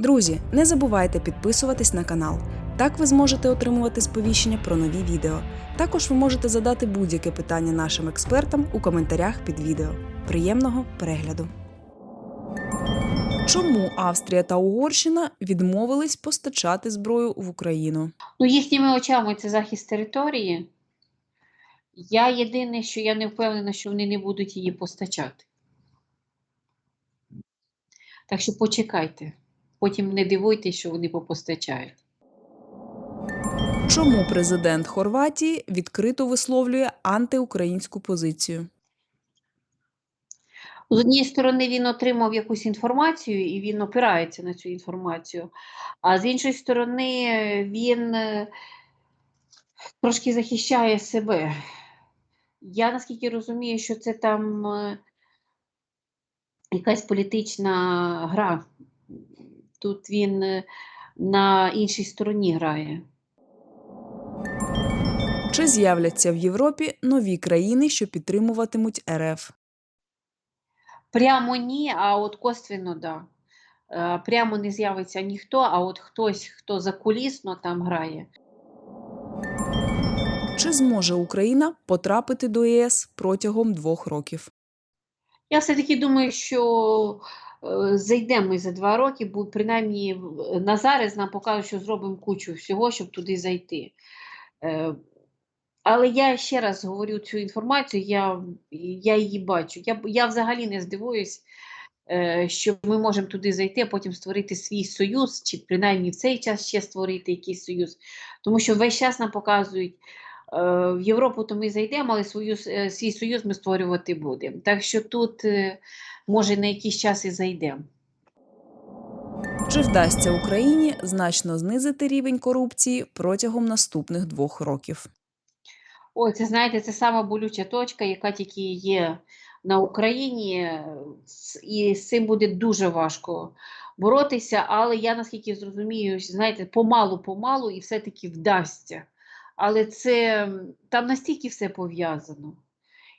Друзі, не забувайте підписуватись на канал. Так ви зможете отримувати сповіщення про нові відео. Також ви можете задати будь-яке питання нашим експертам у коментарях під відео. Приємного перегляду! Чому Австрія та Угорщина відмовились постачати зброю в Україну? Ну, їхніми очами це захист території. Я єдине, що я не впевнена, що вони не будуть її постачати. Так що почекайте. Потім не дивуйтесь, що вони попостачають. Чому президент Хорватії відкрито висловлює антиукраїнську позицію? З однієї сторони, він отримав якусь інформацію і він опирається на цю інформацію, а з іншої сторони, він е, трошки захищає себе. Я наскільки розумію, що це там е, якась політична гра. Тут він е, на іншій стороні грає. Чи з'являться в Європі нові країни, що підтримуватимуть РФ? Прямо ні, а от косвенно да. Е, Прямо не з'явиться ніхто, а от хтось, хто закулісно там грає. Чи зможе Україна потрапити до ЄС протягом двох років? Я все-таки думаю, що е, зайдемо ми за два роки, бо принаймні на зараз нам покажуть, що зробимо кучу всього, щоб туди зайти. Е, Але я ще раз говорю цю інформацію, я, я її бачу. Я, я взагалі не здивуюсь, е, що ми можемо туди зайти, а потім створити свій союз, чи принаймні в цей час ще створити якийсь союз. Тому що весь час нам показують, в Європу то ми зайдемо, але свою, е, свій союз ми створювати будемо. Так що тут, е, може, на якийсь час і зайдемо. Чи вдасться Україні значно знизити рівень корупції протягом наступних двох років? Ой, це знаєте, це сама болюча точка, яка тільки є на Україні, е, і з цим буде дуже важко боротися. Але я наскільки зрозумію, знаєте, помалу-помалу і все-таки вдасться. Але це там настільки все пов'язано.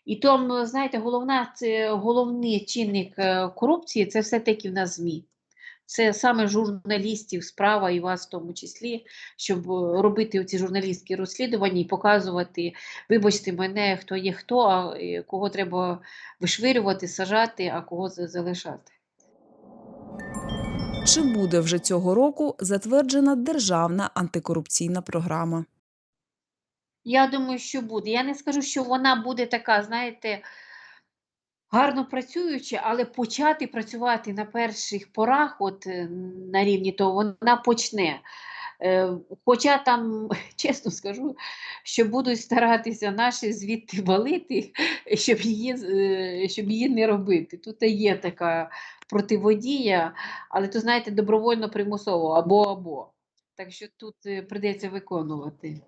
І там, знаєте, головна, це головний чинник е, корупції це все-таки в нас ЗМІ. Це саме журналістів справа і вас в тому числі, щоб е, робити ці журналістські розслідування і показувати, вибачте мене, хто є хто, а е, кого треба вишвирювати, сажати, а кого залишати. Чи буде вже цього року затверджена державна антикорупційна програма? Я думаю, що буде. Я не скажу, що вона буде така, знаєте, гарно працююча, але почати працювати на перших порах, от е, на рівні того, вона почне. Е, Хоча там, чесно скажу, що будуть старатися наші звідти валити, щоб її, е, щоб її не робити. Тут є така противодія, але то, знаєте, добровольно примусово або або. Так що тут прийдеться виконувати.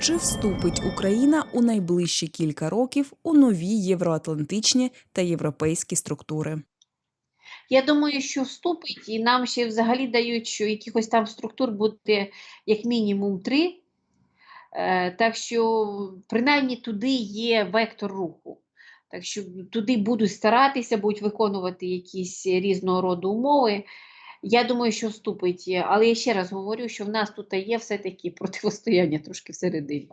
Чи вступить Україна у найближчі кілька років у нові євроатлантичні та європейські структури? Я думаю, що вступить, і нам ще взагалі дають, що якихось там структур буде як мінімум три. Е, так що, принаймні, туди є вектор руху. Так що туди будуть старатися, будуть виконувати якісь різного роду умови. Я думаю, що вступить. Але я ще раз говорю, що в нас тут є все-таки протистояння трошки всередині.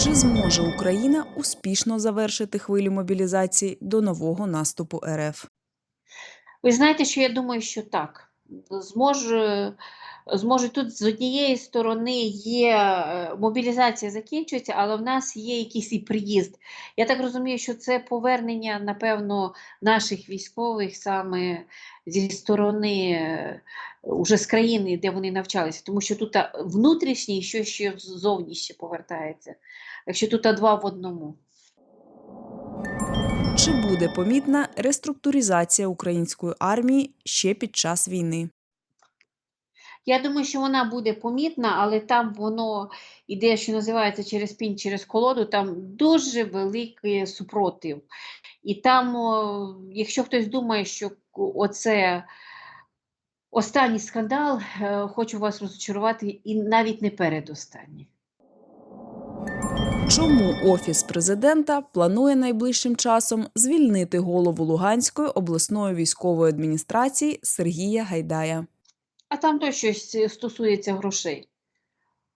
Чи зможе Україна успішно завершити хвилю мобілізації до нового наступу РФ? Ви знаєте, що я думаю, що так. Зможе, зможе тут з однієї сторони є е, мобілізація закінчується, але в нас є якийсь і приїзд. Я так розумію, що це повернення, напевно, наших військових саме зі сторони е, уже з країни, де вони навчалися, тому що тут внутрішній, що ще ззовні ще повертається. Так що тут два в одному. Буде помітна реструктуризація української армії ще під час війни? Я думаю, що вона буде помітна, але там воно іде, що називається через пінь, через колоду, там дуже великий супротив. І там, якщо хтось думає, що оце останній скандал, е, хочу вас розчарувати, і навіть не передостанній. Чому офіс президента планує найближчим часом звільнити голову Луганської обласної військової адміністрації Сергія Гайдая? А там то щось е, стосується грошей.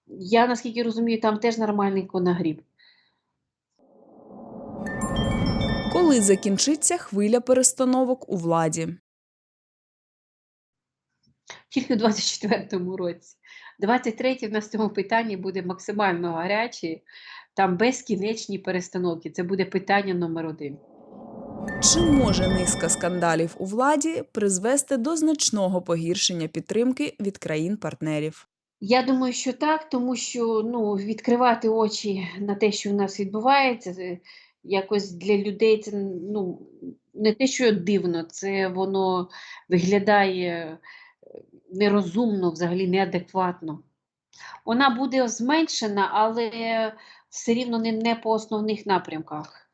Я, наскільки розумію, там теж нормальненько нагріб. Коли закінчиться хвиля перестановок у владі? Тільки у 24-му році. 23-й в нас в цьому питанні буде максимально гарячий, там безкінечні перестановки. Це буде питання номер один. Чи може низка скандалів у владі призвести до значного погіршення підтримки від країн-партнерів? Я думаю, що так, тому що ну, відкривати очі на те, що в нас відбувається, якось для людей це ну, не те, що дивно, це воно виглядає е, нерозумно, взагалі неадекватно. Вона буде зменшена, але все рівно не, не по основних напрямках.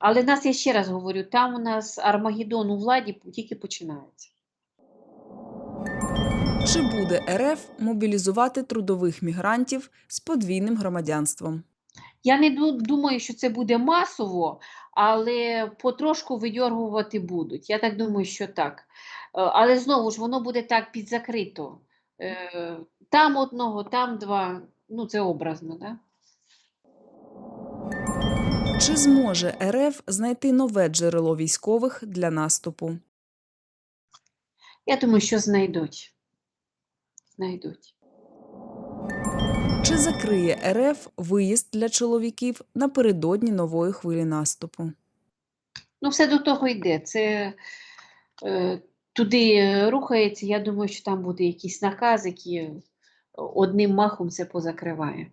Але нас, я ще раз говорю, там у нас Армагеддон у владі тільки починається. Чи буде РФ мобілізувати трудових мігрантів з подвійним громадянством? Я не думаю, що це буде масово, але потрошку видьоргувати будуть. Я так думаю, що так. Е, Але знову ж воно буде так підзакрито. Е, Там одного, там два. Ну, це образно, да? Чи зможе РФ знайти нове джерело військових для наступу? Я думаю, що знайдуть. Знайдуть. Чи закриє РФ виїзд для чоловіків напередодні нової хвилі наступу? Ну, все до того йде. Це е, туди рухається. Я думаю, що там буде якийсь наказ, який одним махом це позакриває.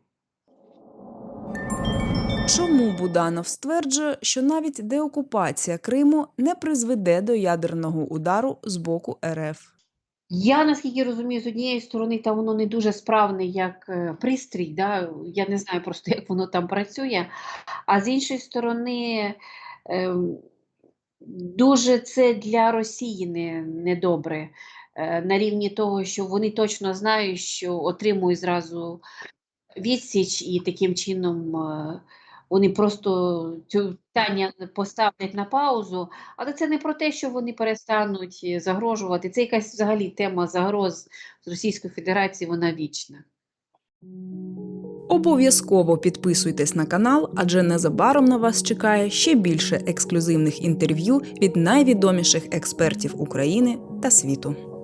Чому Буданов стверджує, що навіть деокупація Криму не призведе до ядерного удару з боку РФ? Я наскільки розумію, з однієї сторони, там воно не дуже справне як е, пристрій, да? я не знаю просто, як воно там працює. А з іншої сторони, ем, дуже це для Росії не, недобре. Е, на рівні того, що вони точно знають, що отримують зразу відсіч, і таким чином е, вони просто цю питання поставлять на паузу. Але це не про те, що вони перестануть е, загрожувати. Це якась взагалі тема загроз з Російської Федерації, вона вічна. Обов'язково підписуйтесь на канал, адже незабаром на вас чекає ще більше ексклюзивних інтерв'ю від найвідоміших експертів України та світу.